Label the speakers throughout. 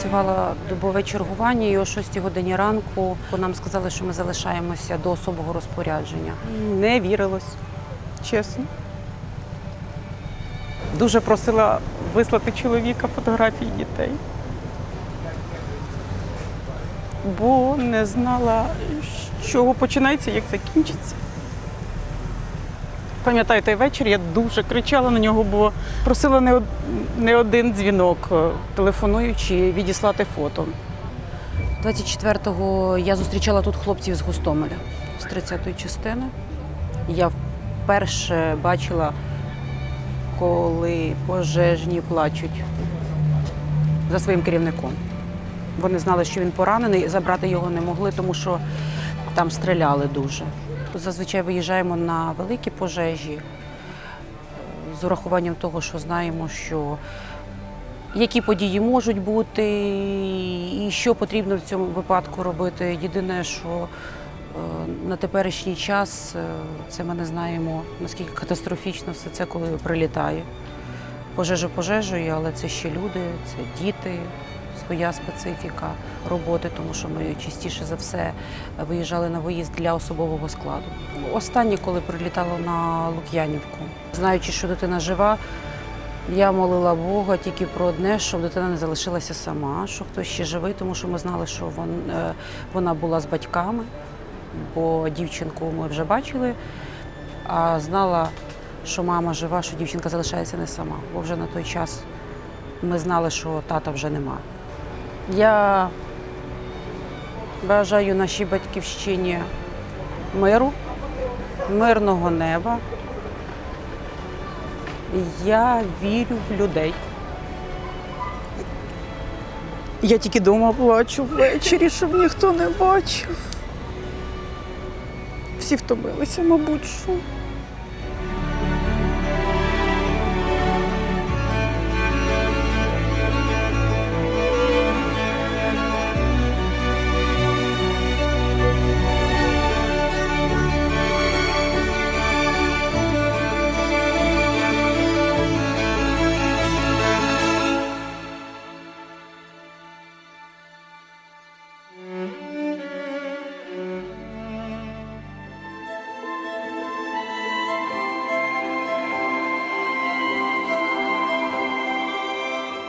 Speaker 1: працювала добове чергування, і о 6 годині ранку нам сказали, що ми залишаємося до особого розпорядження.
Speaker 2: Не вірилось, чесно. Дуже просила вислати чоловіка фотографії дітей. Бо не знала, з чого починається, як закінчиться. Пам'ятаю той вечір, я дуже кричала на нього, бо просила не, не один дзвінок, е, телефонуючи, відіслати фото.
Speaker 1: 24-го я зустрічала тут хлопців з Гостомеля з 30-ї частини. Я вперше бачила, коли пожежні плачуть за своїм керівником. Вони знали, що він поранений, забрати його не могли, тому що там стріляли дуже. Зазвичай виїжджаємо на великі пожежі е, з урахуванням того, що знаємо, що які події можуть бути, і що потрібно в цьому випадку робити. Єдине, що е, на теперішній час е, це ми не знаємо, наскільки катастрофічно все це, коли прилітає. Пожежа пожежею, але це ще люди, це діти, своя специфіка роботи, тому що ми частіше за все виїжджали на виїзд для особового складу. Останнє, коли прилітало на Лук'янівку, знаючи, що дитина жива, я молила Бога тільки про одне, щоб дитина не залишилася сама, що хтось ще живий, тому що ми знали, що е, вона була з батьками, бо дівчинку ми вже бачили, а знала, що мама жива, що дівчинка залишається не сама, бо вже на той час ми знали, що тата вже нема. Я бажаю нашій батьківщині миру, мирного неба. Я вірю в людей.
Speaker 2: Я тільки вдома плачу ввечері, щоб ніхто не бачив. Всі втомилися, мабуть, що.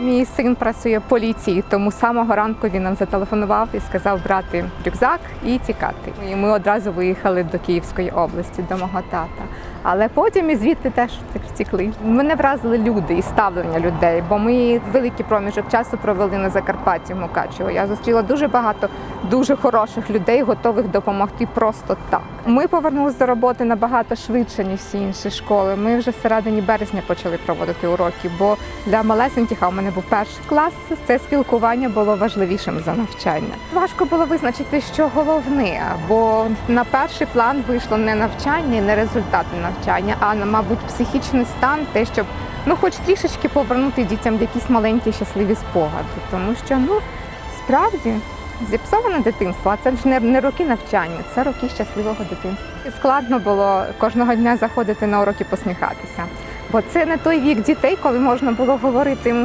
Speaker 3: Мій син працює в поліції, тому самого ранку він нам зателефонував і сказав брати рюкзак і тікати. І ми одразу виїхали до Київської області, до мого тата. Але потім і звідти теж втекли. Мене вразили люди і ставлення людей, бо ми великий проміжок часу провели на Закарпатті в Мукачево. Я зустріла дуже багато дуже хороших людей, готових допомогти просто так. Ми повернулися до роботи набагато швидше, ніж всі інші школи. Ми вже в середині березня почали проводити уроки, бо для малесеньких, а у мене був перший клас, це спілкування було важливішим за навчання. Важко було визначити, що головне, бо на перший план вийшло не навчання, не результати навчання, а мабуть, психічний стан, те, щоб ну, хоч трішечки повернути дітям якісь маленькі щасливі спогади, тому що ну справді. Зіпсоване дитинство, а це ж не, не роки навчання, це роки щасливого дитинства. Складно було кожного дня заходити на уроки посміхатися. Бо це не той вік дітей, коли можна було говорити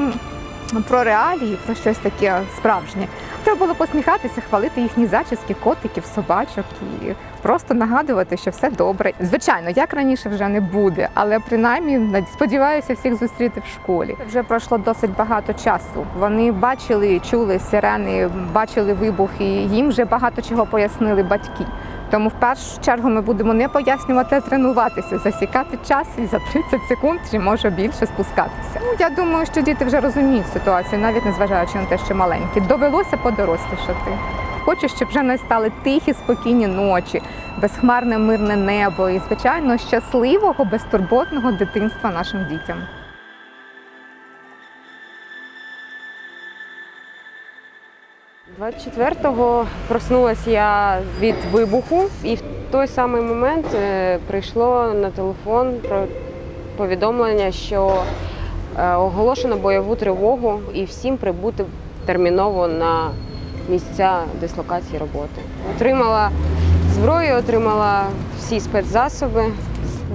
Speaker 3: про реалії, про щось таке справжнє. Треба було посміхатися, хвалити їхні зачіски, котиків, собачок і просто нагадувати, що все добре. Звичайно, як раніше вже не буде, але принаймні сподіваюся всіх зустріти в школі. Вже пройшло досить багато часу. Вони бачили, чули сирени, бачили вибухи. Їм вже багато чого пояснили батьки. Тому в першу чергу ми будемо не пояснювати, а тренуватися, засікати час і за 30 секунд чи може більше спускатися. Ну я думаю, що діти вже розуміють ситуацію, навіть незважаючи на те, що маленькі. Довелося подорослішати. Хочу, щоб вже настали тихі, спокійні ночі, безхмарне мирне небо і, звичайно, щасливого, безтурботного дитинства нашим дітям.
Speaker 4: – 24-го проснулася я від вибуху, і в той самий момент е, прийшло на телефон про повідомлення, що е, оголошено бойову тривогу і всім прибути терміново на місця дислокації роботи. Отримала зброю, отримала всі спецзасоби.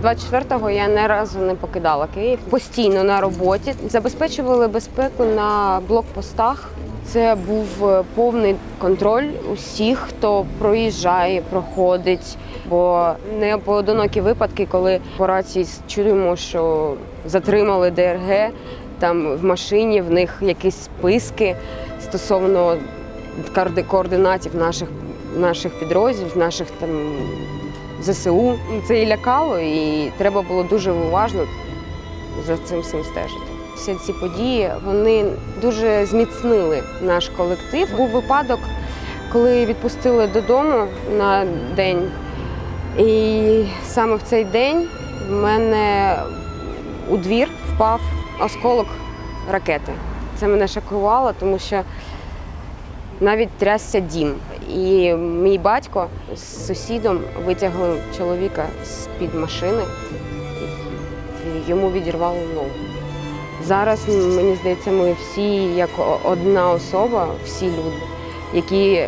Speaker 4: З 24-го я ні разу не покидала Київ. Постійно на роботі забезпечували безпеку на блокпостах Це був е, повний контроль усіх, хто проїжджає, проходить. Бо не поодинокі випадки, коли по рації чуємо, що затримали ДРГ, там в машині в них якісь списки стосовно координатів наших, наших підрозділів, наших там ЗСУ. Це і лякало, і треба було дуже уважно за цим всім стежити. Всі ці події вони дуже зміцнили наш колектив. Був випадок, коли відпустили додому на день. І саме в цей день в мене у двір впав осколок ракети. Це мене шокувало, тому що навіть трясся дім. І мій батько з сусідом витягли чоловіка з-під машини, і йому відірвало ногу. Зараз мені здається, ми всі як одна особа, всі люди, які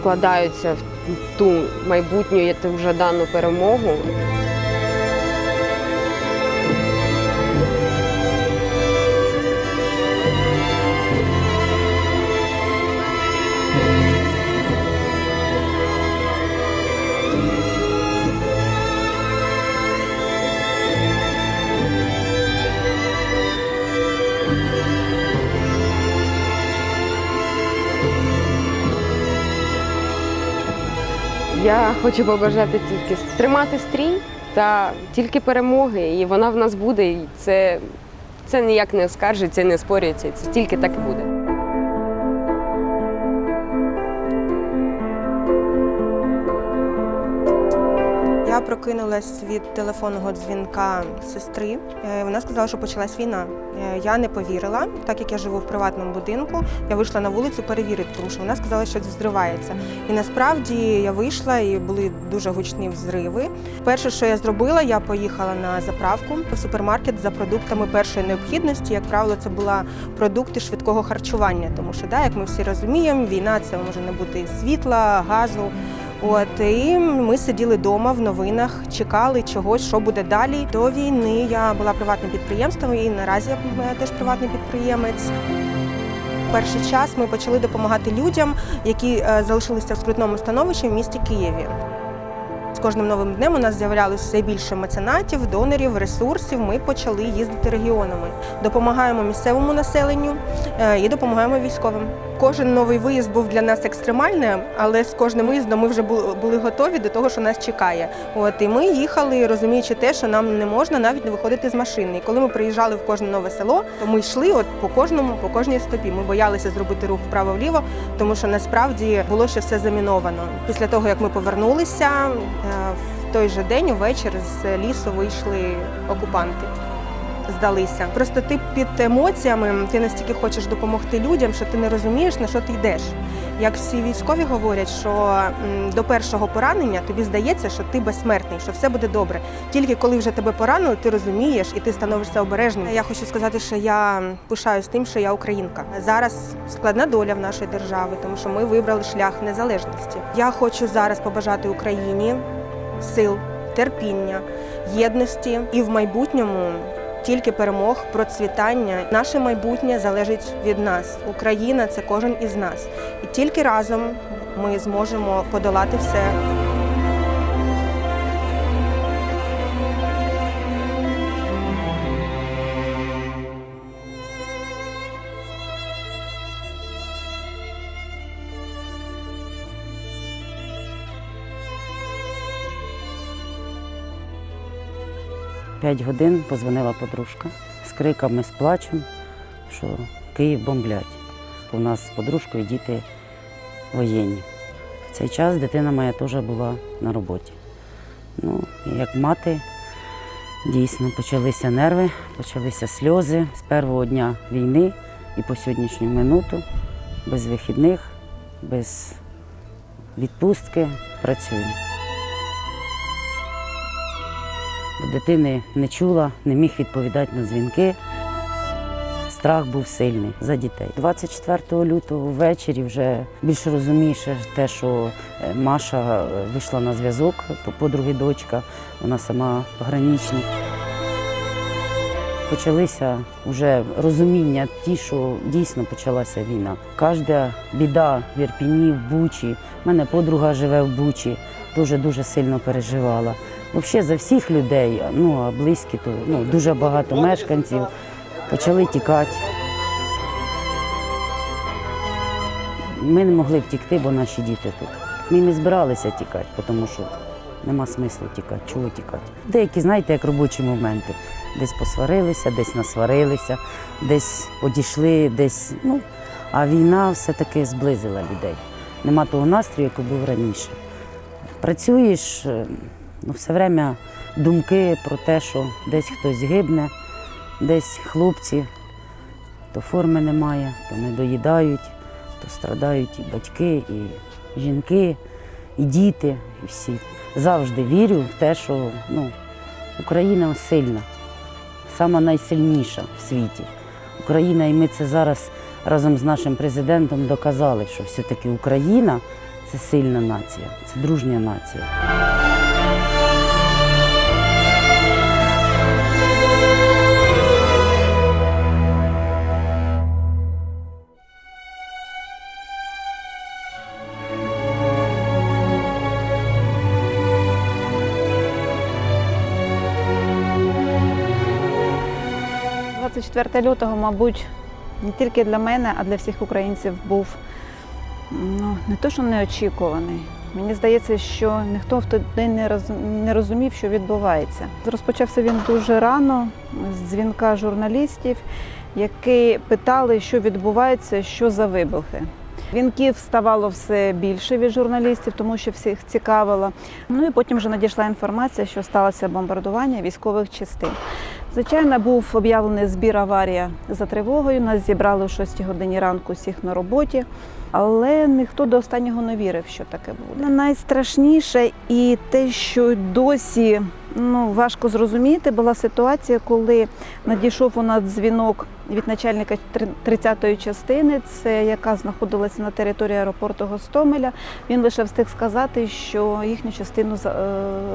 Speaker 4: вкладаються в ту майбутню, ту вже дану перемогу. Я хочу побажати тільки тримати стрій та тільки перемоги, і вона в нас буде. І це, це ніяк не оскаржиться, не спорюється. Це тільки так
Speaker 5: прокинулась від телефонного дзвінка сестри. Е, Вона сказала, що почалась війна. Е, Я не повірила, так як я живу в приватному будинку. Я вийшла на вулицю перевірити, тому що вона сказала, що зривається. І насправді я вийшла і були дуже гучні взриви. Перше, що я зробила, я поїхала на заправку в супермаркет за продуктами першої необхідності. Як правило, це були продукти швидкого харчування, тому що, да, як ми всі розуміємо, війна це може не бути світла, газу. От і ми сиділи вдома в новинах, чекали чогось, що буде далі. До війни я була приватним підприємством і наразі я теж приватний підприємець. Перший час ми почали допомагати людям, які е, залишилися в скрутному становищі в місті Києві. З кожним новим днем у нас з'являлося все більше меценатів, донорів, ресурсів. Ми почали їздити регіонами. Допомагаємо місцевому населенню е, і допомагаємо військовим. Кожен новий виїзд був для нас екстремальним, але з кожним виїздом ми вже були готові до того, що нас чекає. От і ми їхали, розуміючи те, що нам не можна навіть не виходити з машини. І коли ми приїжджали в кожне нове село, то ми йшли от по кожному, по кожній стопі. Ми боялися зробити рух вправо-вліво, тому що насправді було ще все заміновано. Після того, як ми повернулися, е, в той же день увечері з лісу вийшли окупанти. Здалися. Просто ти під емоціями, ти настільки хочеш допомогти людям, що ти не розумієш, на що ти йдеш. Як всі військові говорять, що до першого поранення тобі здається, що ти безсмертний, що все буде добре. Тільки коли вже тебе поранили, ти розумієш і ти становишся обережним. Я хочу сказати, що я пишаюсь тим, що я українка. Зараз складна доля в нашої держави, тому що ми вибрали шлях незалежності. Я хочу зараз побажати Україні сил, терпіння, єдності і в майбутньому тільки перемог, процвітання. Наше майбутнє залежить від нас. Україна це кожен із нас. І тільки разом ми зможемо подолати все.
Speaker 6: П'ять годин позвонила подружка з криками, з плачем, що Київ бомблять. У нас з подружкою діти воєнні. В цей час дитина моя теж була на роботі. Ну, як мати, дійсно почалися нерви, почалися сльози з першого дня війни і по сьогоднішню минуту, без вихідних, без відпустки працюємо. Дитини не чула, не міг відповідати на дзвінки. Страх був сильний за дітей. 24 лютого ввечері вже більш розумієш те, що е, Маша е, вийшла на зв'язок, подруги дочка, вона сама пограничник. почалися вже розуміння ті, що дійсно почалася війна. Кожна біда в Ірпіні, в Бучі. У мене подруга живе в Бучі, дуже дуже сильно переживала. Взагалі за всіх людей, ну а близькі, то ну, дуже багато мешканців почали тікати. Ми не могли втікти, бо наші діти тут. Ми не збиралися тікати, тому що нема смислу тікати. Чого тікати? Деякі, знаєте, як робочі моменти. Десь посварилися, десь насварилися, десь одійшли, десь. Ну, а війна все-таки зблизила людей. Нема того настрою, який був раніше. Працюєш, е, ну, все время думки про те, що десь хтось гибне, десь хлопці, то форми немає, то не доїдають, то страдають і батьки, і жінки, і діти, і всі. Завжди вірю в те, що ну, Україна сильна, сама найсильніша в світі. Україна, і ми це зараз разом з нашим президентом доказали, що все-таки Україна це сильна нація, це дружня нація.
Speaker 7: – 24 лютого, мабуть, не тільки для мене, а для всіх українців був ну, не то, що неочікуваний. Мені здається, що ніхто в той день не розумів, що відбувається. Розпочався він дуже рано з дзвінка журналістів, які питали, що відбувається, що за вибухи. Дзвінків ставало все більше від журналістів, тому що всіх цікавило. Ну і потім вже надійшла інформація, що сталося бомбардування військових частин. Звичайно, був об'явлений збір аварія за тривогою. Нас зібрали о 6 годині ранку всіх на роботі, але ніхто до останнього не вірив, що таке буде. Найстрашніше і те, що досі ну, важко зрозуміти, була ситуація, коли надійшов у нас дзвінок від начальника 30-ї частини, це яка знаходилася на території аеропорту Гостомеля. Він лише встиг сказати, що їхню частину е,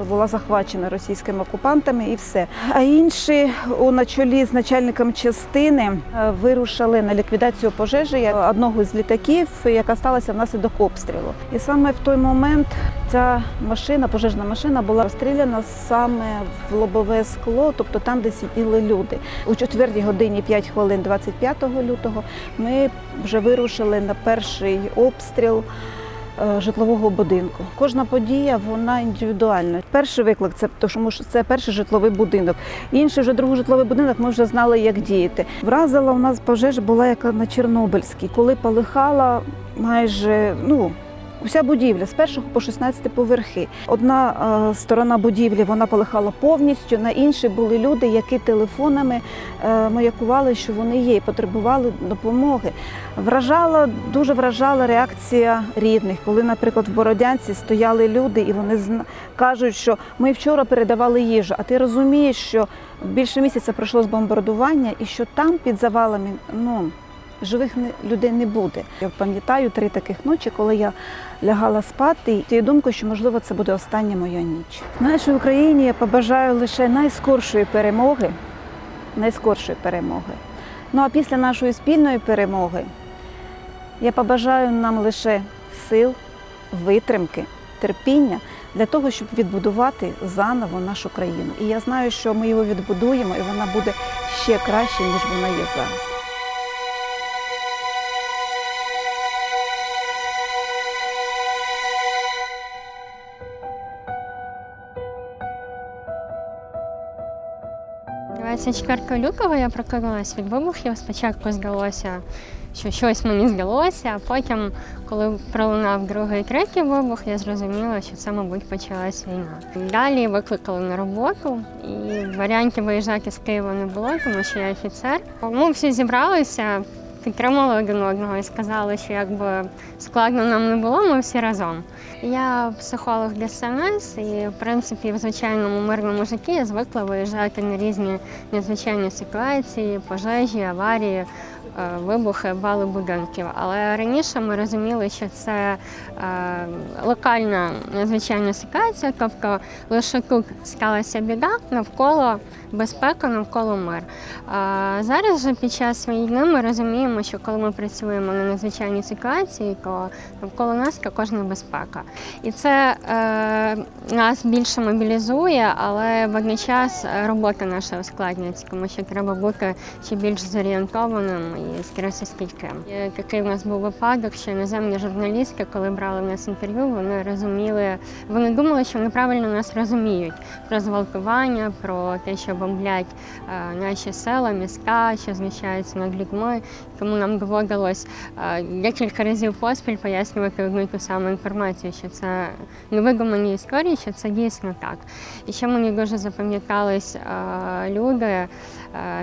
Speaker 7: була захвачена російськими окупантами і все. А інші у на чолі з начальником частини е, вирушили на ліквідацію пожежі одного з літаків, яка сталася внаслідок обстрілу. І саме в той момент ця машина, пожежна машина, була розстріляна саме в лобове скло, тобто там, де сиділи люди. У четвертій годині 5 хвилин 25 лютого ми вже вирушили на перший обстріл е, житлового будинку. Кожна подія вона індивідуальна. Перший виклик це тому, що це перший житловий будинок. Інший вже другий житловий будинок. Ми вже знали, як діяти. Вразила у нас пожежа була яка на Чорнобильській, коли полихала майже ну. Уся будівля з першого по 16 поверхи. Одна е, сторона будівлі вона полихала повністю, на іншій були люди, які телефонами е, маякували, що вони є, і потребували допомоги. Вражала дуже вражала реакція рідних, коли, наприклад, в Бородянці стояли люди, і вони кажуть, що ми вчора передавали їжу. А ти розумієш, що більше місяця пройшло з бомбардування, і що там під завалами ну живих людей не буде. Я пам'ятаю три таких ночі, коли я лягала спати, і тією думкою, що можливо це буде остання моя ніч. Нашій Україні я побажаю лише найскоршої перемоги, найскоршої перемоги. Ну а після нашої спільної перемоги я побажаю нам лише сил, витримки, терпіння для того, щоб відбудувати заново нашу країну. І я знаю, що ми його відбудуємо, і вона буде ще краще, ніж вона є зараз.
Speaker 8: – 24 лютого я прокинулась від вибухів. Спочатку здалося, що щось мені здалося, а потім, коли пролунав другий третій вибух, я зрозуміла, що це, мабуть, почалась війна. Далі викликали на роботу, і варіантів виїжджати з Києва не було, тому що я офіцер. Ми всі зібралися, підтримали один одного і сказали, що якби складно нам не було, ми всі разом. Я психолог для СМС, і в принципі в звичайному мирному житті я звикла виїжджати на різні надзвичайні ситуації, пожежі, аварії, е, вибухи, вали будинків. Але раніше ми розуміли, що це е, локальна надзвичайна ситуація, тобто лише тут сталася біда навколо безпека, навколо мир. А зараз же під час війни ми розуміємо, що коли ми працюємо на надзвичайній ситуації, то навколо нас також небезпека. І це е, нас більше мобілізує, але водночас робота наша ускладнюється, тому що треба бути ще більш зорієнтованим і стресостійким. І Такий в нас був випадок, що іноземні журналістки, коли брали в нас інтерв'ю, вони розуміли, вони думали, що неправильно нас розуміють про зґвалтування, про те, що бомблять е, наші села, міста, що знущаються над людьми. Тому нам доводилось е, декілька разів поспіль пояснювати одну ту саму інформацію, що це невидумані історії, що це дійсно так. І ще мені дуже запам'ятались е, люди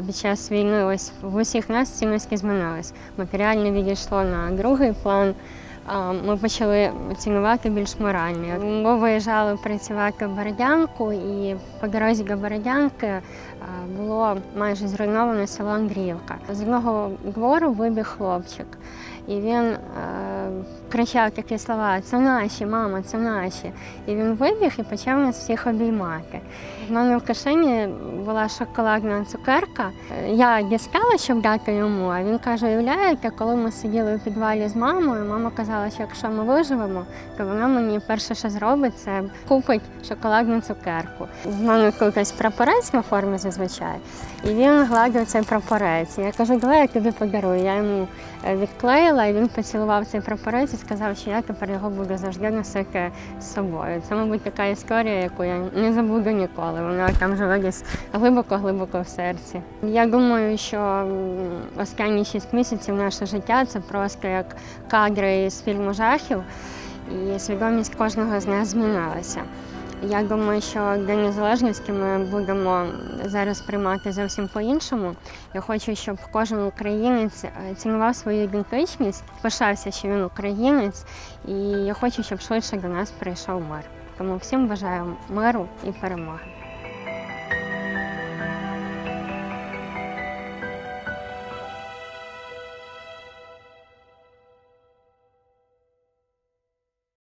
Speaker 8: під час війни. Ось в усіх нас цінності змінились. Матеріальне відійшло на другий план. Ми почали цінувати більш морально. Ми виїжджали працювати в Бородянку, і по дорозі до Бородянки було майже зруйноване село Андріївка. З одного двору вибіг хлопчик, і він е, кричав такі слова: Це наші, мама, це наші. І він вибіг і почав нас всіх обіймати. В мене в кишені була шоколадна цукерка. Я дістала, щоб дати йому, а він каже: уявляєте, коли ми сиділи у підвалі з мамою, мама казала, що якщо ми виживемо, то вона мені перше, що зробить, це купить шоколадну цукерку. В мене якийсь прапорець на формі зазвичай, і він гладив цей прапорець. Я кажу, давай я тобі подарую. Я йому відклеїла, і він поцілував цей прапорець сказав, що я тепер його буду завжди носити з собою. Це, мабуть, така історія, яку я не забуду ніколи. Вона там живе десь глибоко-глибоко в серці. Я думаю, що останні шість місяців наше життя це просто як кадри з фільму жахів, і свідомість кожного з нас змінилася. Я думаю, що День Незалежності ми будемо зараз приймати зовсім по-іншому. Я хочу, щоб кожен українець е, цінував свою ідентичність, пишався, що він українець, і я хочу, щоб швидше до нас прийшов мир. Тому всім бажаю миру і перемоги.